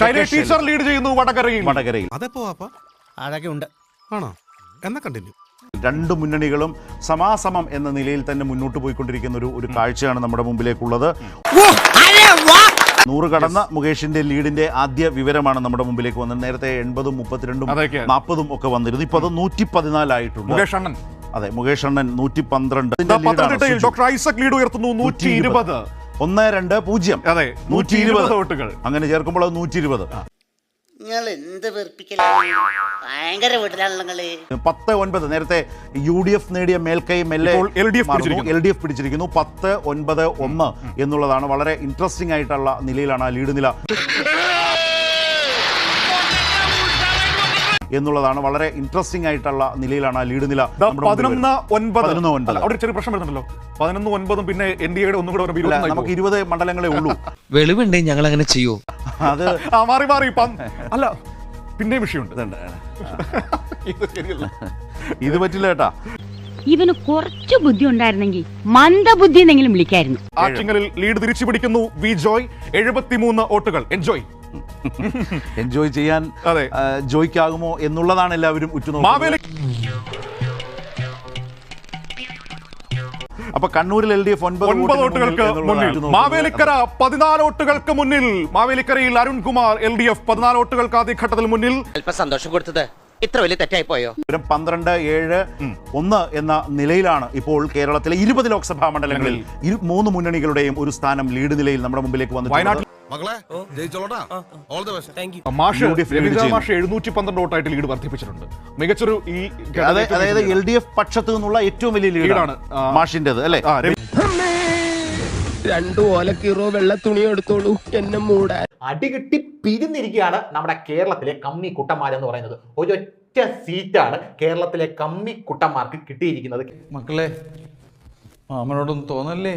Shailaja teacher lead ചെയ്യുന്നു വടകരയിൽ. വടകരയിൽ. അതെപ്പോ അതൊക്കെ ഉണ്ട്? ആണോ? എന്നാ കണ്ടിന്യൂ രണ്ട് മുന്നണികളും സമാസമം എന്ന നിലയിൽ തന്നെ മുന്നോട്ട് പോയിക്കൊണ്ടിരിക്കുന്ന ഒരു ഒരു കാഴ്ചയാണ് നമ്മുടെ മുമ്പിലേക്കുള്ളത്. നൂറ് കടന്ന മുകേഷിന്റെ ലീഡിന്റെ ആദ്യ വിവരമാണ് നമ്മുടെ മുമ്പിലേക്ക് വന്നത്. നേരത്തെ എൺപതും മുപ്പത്തിരണ്ടും. നാൽപ്പതും ഒക്കെ വന്നിരുന്നു. ഇപ്പൊ അത് നൂറ്റി പതിനാലായിട്ടുണ്ട് മുകേഷ് അണ്ണൻ. അതെ മുകേഷ് അണ്ണൻ നൂറ്റി പന്ത്രണ്ട് ഡോക്ടർ ഐസക് ലീഡ് ഉയർത്തുന്നു. നൂറ്റി ഇരുപത് ഒന്ന് രണ്ട് പൂജ്യം. അതെ നൂറ്റി ഇരുപത് വോട്ടുകൾ. അങ്ങനെ ചേർക്കുമ്പോൾ അത് നൂറ്റി ഇരുപത് നിങ്ങൾ എന്ത് വെറുപ്പിക്കലാണ്? ഭയങ്കര വീട്ടിലാണല്ലോ നിങ്ങൾ. പത്ത് ഒൻപത്. നേരത്തെ യു ഡി എഫ് നേടിയ മേൽക്കൈ മെല്ലെ ഇപ്പോൾ LDF പിടിച്ചിരിക്കുന്നു. എൽ ഡി എഫ് പിടിച്ചിരിക്കുന്നു. പത്ത് ഒൻപത് ഒന്ന് എന്നുള്ളതാണ് വളരെ ഇൻട്രസ്റ്റിംഗ് ആയിട്ടുള്ള നിലയിലാണ് ആ ലീഡ് നില. എന്നുള്ളതാണ് വളരെ ഇൻട്രസ്റ്റിംഗ് ആയിട്ടുള്ള നിലയിലാണ് ആ ലീഡ് നില പതിനൊന്ന് ഒൻപത്. ഒൻപത്. അവിടെ ചെറിയ പ്രശ്നം വരുന്നുണ്ടല്ലോ. പതിനൊന്ന് ഒൻപതും പിന്നെ എൻ ഡി എയുടെ ഒന്നും കൂടെ നമുക്ക്. ഇരുപത് മണ്ഡലങ്ങളെ ഉള്ളൂ. വെളിവുണ്ടേ ഞങ്ങൾ അങ്ങനെ ചെയ്യൂ? അത് ആ മാറി മാറി അല്ല പിന്നെയും വിഷയമുണ്ട്. ഇതുണ്ട്. ഇത് ശരിയല്ല. ഇത് പറ്റില്ല കേട്ടാ ഇവന് കുറച്ച് ബുദ്ധി ഉണ്ടായിരുന്നെങ്കിൽ മന്ദബുദ്ധി എന്നെങ്കിലും വിളിക്കായിരുന്നു. ആക്ഷങ്ങളിൽ ലീഡ് തിരിച്ചു പിടിക്കുന്നു വി ജോയ്. എഴുപത്തിമൂന്ന് വോട്ടുകൾ. എൻജോയ് എൻജോയ് ചെയ്യാൻ ജോയ്ക്കാകുമോ എന്നുള്ളതാണ് എല്ലാവരും ഉറ്റുനോക്കുന്നത്. അപ്പൊ കണ്ണൂരിൽ എൽ ഡി എഫ് ഒൻപത് ഒൻപത് വോട്ടുകൾക്ക് മുന്നിൽ. മാവേലിക്കര പതിനാല് വോട്ടുകൾക്ക് മുന്നിൽ. മാവേലിക്കരയിൽ അരുൺകുമാർ എൽ ഡി എഫ് പതിനാല് വോട്ടുകൾക്ക് ആദ്യഘട്ടത്തിൽ മുന്നിൽ. സന്തോഷം കൊടുത്തത്. ഇത്ര വലിയ തെറ്റായി പോയോ പന്ത്രണ്ട് ഏഴ് ഒന്ന് എന്ന നിലയിലാണ് ഇപ്പോൾ കേരളത്തിലെ ഇരുപത് ലോക്സഭാ മണ്ഡലങ്ങളിൽ മൂന്ന് മുന്നണികളുടെയും ഒരു സ്ഥാനം ലീഡ് നിലയിൽ നമ്മുടെ മുമ്പിലേക്ക് വന്നിട്ടുണ്ട് മകളെ ജയിച്ചോളട്ടാ. ഓൾ ദി ബെസ്റ്റ് മാഷ് UDF lead രവീന്ദ്ര ചെയ്യുന്നു. മാഷ് എഴുന്നൂറ്റി പന്ത്രണ്ട് വോട്ടായിട്ട് ലീഡ് വർദ്ധിപ്പിച്ചിട്ടുണ്ട്. മികച്ചൊരു ഈ അതായത് എൽ ഡി എഫ് പക്ഷത്തു നിന്നുള്ള ഏറ്റവും വലിയ ലീഡാണ്. അല്ലേ മാഷിന്റേത് അല്ലെ? രണ്ടു ഓലക്കീറോ വെള്ള തുണി എടുത്തോളൂ എന്നെ മൂടാൻ. അടികിട്ടി പിരിഞ്ഞിരിക്കുകയാണ് നമ്മുടെ കേരളത്തിലെ കമ്മി കുട്ടന്മാരെന്ന് പറയുന്നത്. ഒരു ഒരൊറ്റ സീറ്റാണ് കേരളത്തിലെ കമ്മി കുട്ടന്മാർക്ക് കിട്ടിയിരിക്കുന്നത്. മക്കളെ മാമനോടൊന്നും തോന്നല്ലേ?